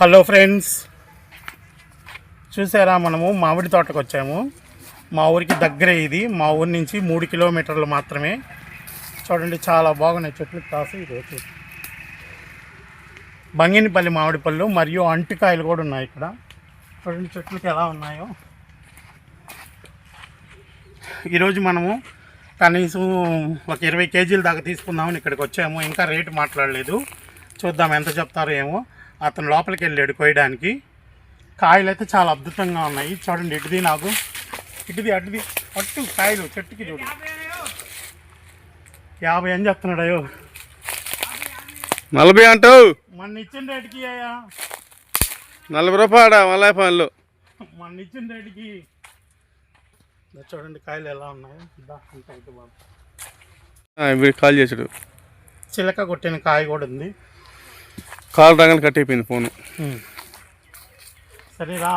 Hello friends చూసారా మనము? మామిడి తోటకు వచ్చాము. మా ఊరికి దగ్గరే ఇది. మా ఊరి నుంచి మూడు కిలోమీటర్లు మాత్రమే. చూడండి చాలా బాగున్నాయి చెట్లు. కాసు ఇది బంగినపల్లి బంగినిపల్లి మామిడి పళ్ళు మరియు అంటికాయలు కూడా ఉన్నాయి ఇక్కడ. చూడండి చెట్లకి ఎలా ఉన్నాయో. ఈరోజు మనము కనీసం ఒక ఇరవై కేజీల దాకా తీసుకుందామని ఇక్కడికి వచ్చాము. ఇంకా రేటు మాట్లాడలేదు. చూద్దాం ఎంత చెప్తారో ఏమో. అతను లోపలికి వెళ్ళాడు కోయడానికి కాయలు అయితే చాలా అద్భుతంగా ఉన్నాయి. చూడండి ఇటుది నాకు. ఇటుది అటుది. అట్టు కాయలు చెట్టుకి చూడు. యాభై అని చెప్తున్నాడు అయ్యో. నలభై అంటావు? మొన్న ఇచ్చిన రేటుకి అయ్యా. నలభై రూపాయల మళ్ళీ పనులు మొన్న ఇచ్చిన రేటుకి. చూడండి కాయలు ఎలా ఉన్నాయో. వీడు కాల్ చేసాడు చిలక కొట్టిన కాయ కూడా ఉంది. కాల్ రాగానే కట్ అయిపోయింది ఫోను సరేరా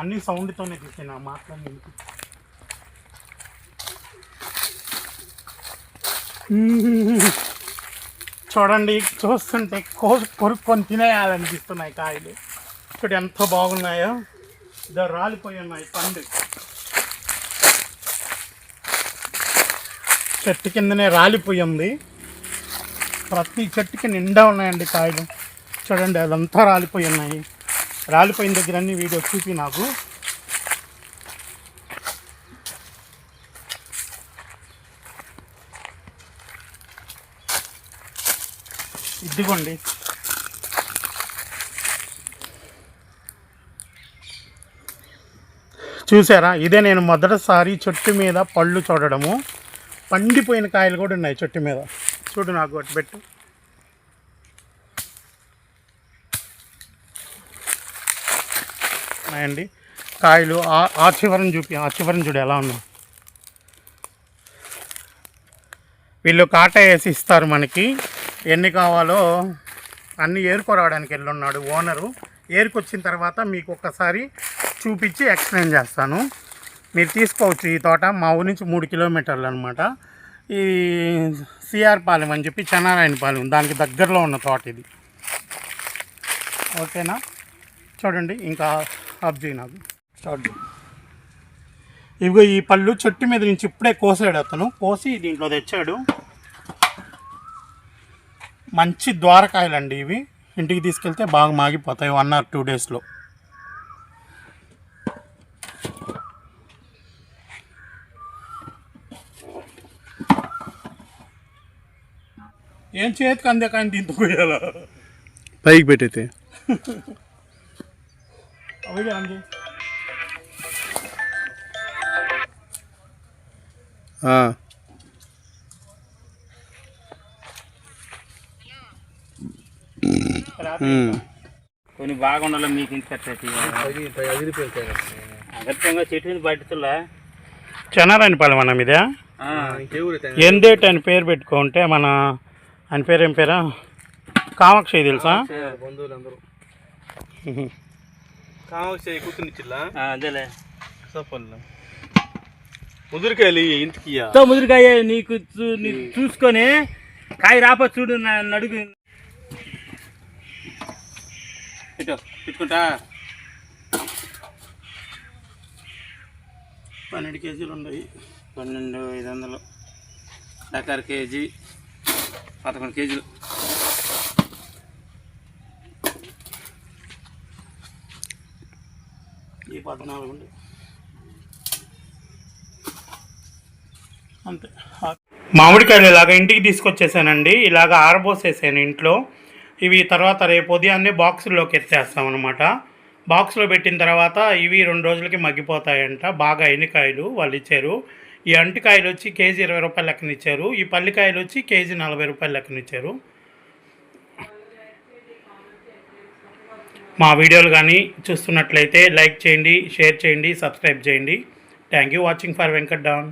అన్ని సౌండ్తోనే తీసిన? మాట్లాడి చూడండి చూస్తుంటే కో కొరుక్కొని తినేయాలనిపిస్తున్నాయి కాయలు. ఇక్కడ ఎంత బాగున్నాయో. ఇదో రాలిపోయి ఉన్నాయి పండు. చెట్టు కిందనే రాలిపోయి ఉంది. ప్రతి చెట్టుకి నిండా ఉన్నాయండి కాయలు. చూడండి అదంతా రాలిపోయి ఉన్నాయి. రాలిపోయిన దగ్గర అన్ని వీడియో చూపి నాకు. ఇదిగోండి. చూసారా? ఇదే నేను మొదటిసారి చెట్టు మీద పళ్ళు చూడడము. పండిపోయిన కాయలు కూడా ఉన్నాయి చెట్టు మీద. చూడు నాకు ఒకటి పెట్టు. ఉన్నాయండి. కాయలు ఆ- ఆ చివరని చూపి ఆ చివరని చూడు ఎలా ఉన్నాయి వీళ్ళు కాట వేసి ఇస్తారు మనకి. ఎన్ని కావాలో అన్నీ ఏరుకోరావడానికి వెళ్ళున్నాడు ఓనరు. ఏరుకొచ్చిన తర్వాత మీకు ఒక్కసారి చూపించి ఎక్స్ప్లెయిన్ చేస్తాను. మీరు తీసుకోవచ్చు ఈ తోట. మా ఊరి నుంచి మూడు కిలోమీటర్లు అనమాట ఈ సిఆర్ పాలెం అని చెప్పి చెన్నారాయణ పాలెం దానికి దగ్గరలో ఉన్న తోట ఇది. ఓకేనా? చూడండి ఇంకా ఆఫ్ చేయి నాకు స్టార్ట్ చేయి. ఈ పళ్ళు చెట్టు మీద నుంచి ఇప్పుడే కోసాడు అతను. కోసి దీంట్లో తెచ్చాడు. మంచి ద్వారకాయలండి ఇవి. ఇంటికి తీసుకెళ్తే బాగా మాగిపోతాయి వన్ ఆర్ టూ డేస్లో. ఏం చేతికి అందే కానీ దీంతో పోయాలా? పైకి పెట్టయితే అవి అంది. కొన్ని బాగుండాలి మీకు ఇంటి అగత్యంగా చెట్టు పట్టుతులా చెన్నారాయణపాలెం అన్న మీదే? ఎందేట్ అని పేరు పెట్టుకుంటే మన ఆయన పేరు ఏం పేరా? కామాక్షి తెలుసా? బంధువులందరూ. కామాక్షి కూర్చునిచ్చిల్లా అదేలే సఫల్ ముదురుకాయలు ఇంటికి తో ముదిరికాయ నీకు చూసుకొని కాయ రాప చూడు నడుగు. ఇటు పెట్టుకుంటా. పన్నెండు కేజీలు ఉన్నాయి పన్నెండు ఐదు వందలు. డకార్ కేజీ. పదకొండు కేజీలు. ఈ పద్నాలుగు అంతే. మామిడికాయలు ఇలాగ ఇంటికి తీసుకొచ్చేసానండి. ఇలాగ ఆరబోసేసాను ఇంట్లో. ఇవి తర్వాత రేపు ఉదయాన్నే బాక్సుల్లోకి ఎత్తేస్తాం అనమాట బాక్స్లో పెట్టిన తర్వాత ఇవి రెండు రోజులకి మగ్గిపోతాయంట. బాగా ఎన్నికాయలు వాళ్ళు ఇచ్చారు. ఈ అంటికాయలు వచ్చి కేజీ ఇరవై రూపాయల లెక్కన ఇచ్చారు ఈ పల్లికాయలు వచ్చి కేజీ నలభై రూపాయల లెక్కన ఇచ్చారు మా వీడియోలు కానీ చూస్తున్నట్లయితే లైక్ చేయండి షేర్ చేయండి సబ్స్క్రైబ్ చేయండి. Thank you watching for Venkat down.